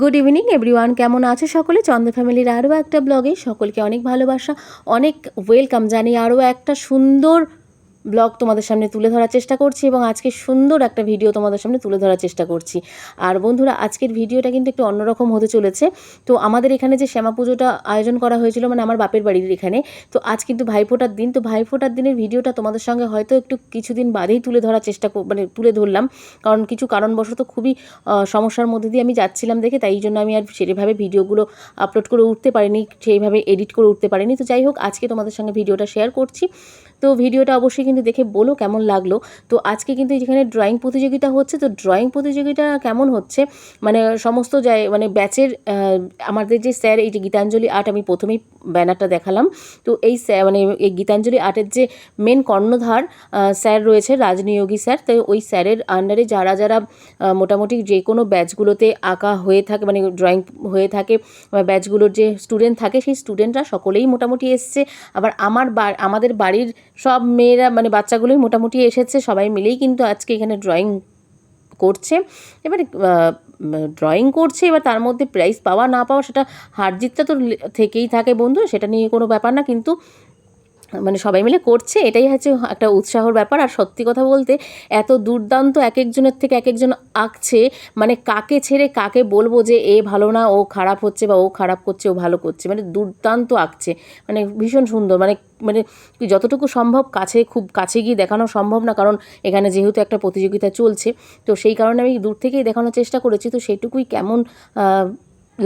Good evening everyone কেমন আছে সকলে? চন্দ্র ফ্যামিলির আরও একটা ব্লগে সকলকে অনেক ভালোবাসা, অনেক ওয়েলকাম জানি আরও একটা সুন্দর ব্লগ তোমাদের সামনে তুলে ধরার চেষ্টা করছি এবং আজকে সুন্দর একটা ভিডিও তোমাদের সামনে তুলে ধরার চেষ্টা করছি। আর বন্ধুরা, আজকের ভিডিওটা কিন্তু একটু অন্যরকম হতে চলেছে। তো আমাদের এখানে যে শ্যামা পুজোটা আয়োজন করা হয়েছিল মানে আমার বাপের বাড়ির এখানে, তো আজ কিন্তু ভাইফোঁটার দিন। তো ভাইফোঁটার দিনের ভিডিওটা তোমাদের সঙ্গে হয়তো একটু কিছুদিন বাদেই তুলে ধরার চেষ্টা মানে তুলে ধরলাম। কারণ কিছু কারণবশত খুবই সমস্যার মধ্যে দিয়ে আমি যাচ্ছিলাম দেখে, তাই জন্য আমি আর সেভাবে ভিডিওগুলো আপলোড করে উঠতে পারিনি, সেইভাবে এডিট করে উঠতে পারিনি। তো যাই হোক, আজকে তোমাদের সঙ্গে ভিডিওটা শেয়ার করছি। তো ভিডিওটা অবশ্যই কিন্তু দেখে বলো কেমন লাগল। তো আজকে কিন্তু যেখানে ড্রয়িং প্রতিযোগিতা হচ্ছে, তো ড্রয়িং প্রতিযোগিতা কেমন হচ্ছে? মানে সমস্ত জায় মানে ব্যাচের আমাদের যে স্যার, এই যে গীতাঞ্জলি আর্ট, আমি প্রথমেই ব্যানারটা দেখালাম। তো এই স্যার মানে এই গীতাঞ্জলি আর্টের যে মেন কর্ণধার স্যার রয়েছে, রাজনিয়োগী স্যার। তো ওই স্যারের আন্ডারে যারা যারা মোটামুটি যে কোনো ব্যাচগুলোতে আঁকা হয়ে থাকে মানে ড্রয়িং হয়ে থাকে, বা ব্যাচগুলোর যে স্টুডেন্ট থাকে, সেই স্টুডেন্টরা সকলেই মোটামুটি এসছে। আবার আমার বা- আমাদের বাড়ির সব মেয়েরা মানে বাচ্চাগুলোই মোটামুটি এসেছে, সবাই মিলেই কিন্তু আজকে এখানে ড্রয়িং করছে। এবারে ড্রয়িং করছে, এবার তার মধ্যে প্রাইজ পাওয়া না পাওয়া সেটা হারজিতটা তো থেকেই থাকে বন্ধু, সেটা নিয়ে কোনো ব্যাপার না, কিন্তু মানে সবাই মিলে করছে, এটাই হচ্ছে একটা উৎসাহর ব্যাপার। আর সত্যি কথা বলতে এত দুর্দান্ত এক একজনের থেকে এক একজন আঁকছে মানে কাকে ছেড়ে কাকে বলব যে এ ভালো না, ও খারাপ হচ্ছে বা ও খারাপ করছে, ও ভালো করছে মানে দুর্দান্ত আঁকছে। মানে ভীষণ সুন্দর মানে মানে যতটুকু সম্ভব কাছে, খুব কাছে গিয়ে দেখানো সম্ভব না, কারণ এখানে যেহেতু একটা প্রতিযোগিতা চলছে, তো সেই কারণে আমি দূর থেকেই দেখানোর চেষ্টা করেছি। তো সেইটুকুই কেমন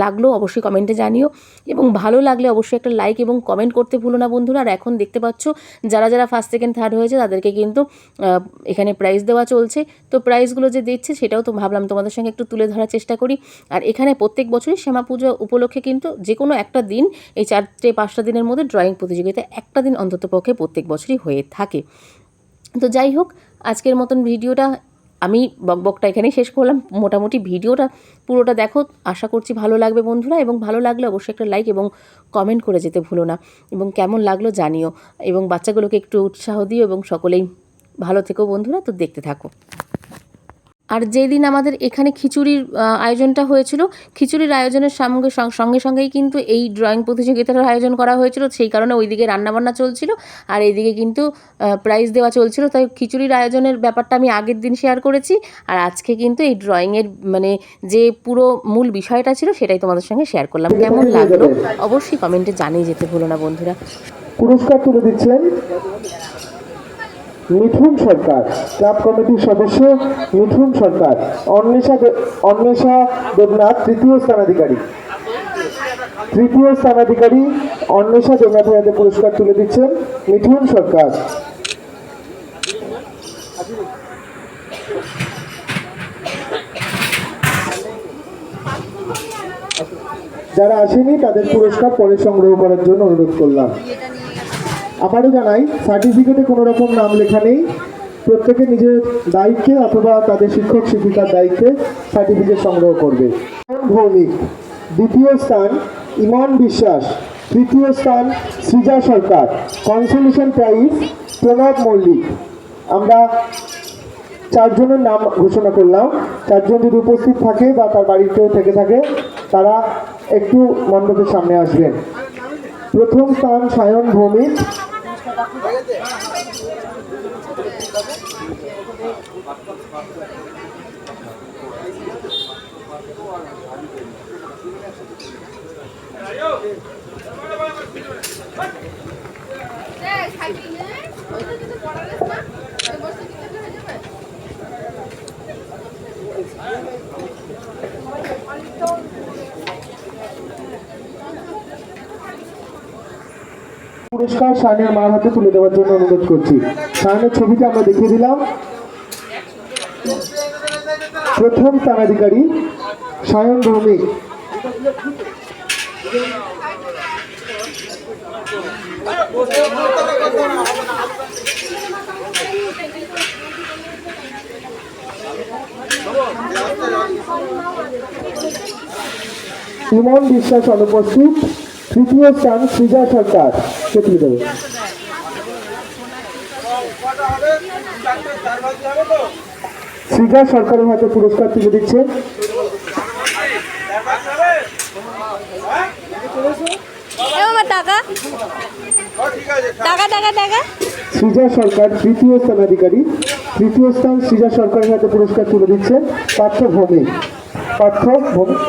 লাগল অবশ্যই কমেন্টে জানিও। এবং ভালো লাগলে অবশ্যই একটা লাইক এবং কমেন্ট করতে ভুলো না বন্ধুরা। আর এখন দেখতে পাচ্ছ, যারা যারা ফার্স্ট সেকেন্ড থার্ড হয়েছে, তাদেরকে কিন্তু এখানে প্রাইজ দেওয়া চলছে। তো প্রাইজগুলো যে দিচ্ছে, সেটাও তো ভাবলাম তোমাদের সঙ্গে একটু তুলে ধরার চেষ্টা করি। আর এখানে প্রত্যেক বছরই শ্যামা পুজো উপলক্ষে কিন্তু যে কোনো একটা দিন, এই চারটে, পাঁচটা দিনের মধ্যে ড্রয়িং প্রতিযোগিতা একটা দিন অন্ততপক্ষে প্রত্যেক বছরই হয়ে থাকে। তো যাই হোক, আজকের মতন ভিডিওটা আমি বকবকটা এখানেই শেষ করলাম। মোটামুটি ভিডিওটা পুরোটা দেখো। আশা করছি ভালো লাগবে বন্ধুরা এবং ভালো লাগলে অবশ্যই একটা লাইক এবং কমেন্ট করে যেতে ভুলো না। এবং কেমন লাগল জানিও। এবং বাচ্চাগুলোকে একটু উৎসাহ দিও এবং সকলেই ভালো থেকো বন্ধুরা। তো দেখতে থাকো। আর যেদিন আমাদের এখানে খিচুড়ির আয়োজনটা হয়েছিল, খিচুড়ির আয়োজনের সঙ্গে সঙ্গে, সঙ্গেই কিন্তু এই ড্রয়িং প্রতিযোগিতার আয়োজন করা হয়েছিল। সেই কারণে ওইদিকে রান্নাবান্না চলছিল, আর এইদিকে কিন্তু প্রাইজ দেওয়া চলছিল। তাই খিচুড়ির আয়োজনের ব্যাপারটা আমি আগের দিন শেয়ার করেছি, আর আজকে কিন্তু এই ড্রয়িংয়ের মানে যে পুরো মূল বিষয়টা ছিল, সেটাই তোমাদের সঙ্গে শেয়ার করলাম। কেমন লাগল? অবশ্যই কমেন্টে জানিয়ে যেতে ভুলো না বন্ধুরা। পুরস্কার তুলে দিচ্ছেন। মিঠুন সরকার, ক্লাব কমিটির সদস্য মিঠুন সরকার, অন্বেষা অন্বেষা দেবনাথ তৃতীয় স্থানাধিকারী। তৃতীয় স্থানাধিকারী অন্বেষা দেবনাথের হাতে পুরস্কার তুলে দিচ্ছেন মিঠুন সরকার। যারা আসেনি, তাদের পুরস্কার পরে সংগ্রহ করার জন্য অনুরোধ করলাম। আবারও জানাই সার্টিফিকেটে কোনো রকম নাম লেখা নেই। প্রত্যেকে নিজের দায়িত্বে অথবা তাদের শিক্ষক, শিক্ষিকার দায়িত্বে সার্টিফিকেট সংগ্রহ করবে। ভৌমিক, দ্বিতীয় স্থান, ইমান বিশ্বাস। তৃতীয় স্থান, সৃজা সরকার। Consolation prize Pranab Mallick. আমরা চারজনের নাম ঘোষণা করলাম। চারজন যদি উপস্থিত থাকে বা তার বাড়িতেও থেকে থাকে, তারা একটু মণ্ডপের সামনে আসবেন। প্রথম স্থান সায়ন ভৌমিক। পুরস্কার সায়নের মার হাতে তুলে দেওয়ার জন্য অনুরোধ করছি। সায়নের ছবিটা আমরা দেখিয়ে দিলাম। প্রথম স্থানাধিকারী সায়ন ভৌমিক। ইমন বিশ্বাস অনুপস্থিত। তৃতীয় স্থান সৃজা সরকার। কে সৃজা সরকারের হাতে পুরস্কার তুলে দিচ্ছে। সৃজা সরকার তৃতীয় স্থানাধিকারী। তৃতীয় স্থান সৃজা সরকারের হাতে পুরস্কার তুলে দিচ্ছে। পার্থ ভৌমিক পার্থ ভৌমিক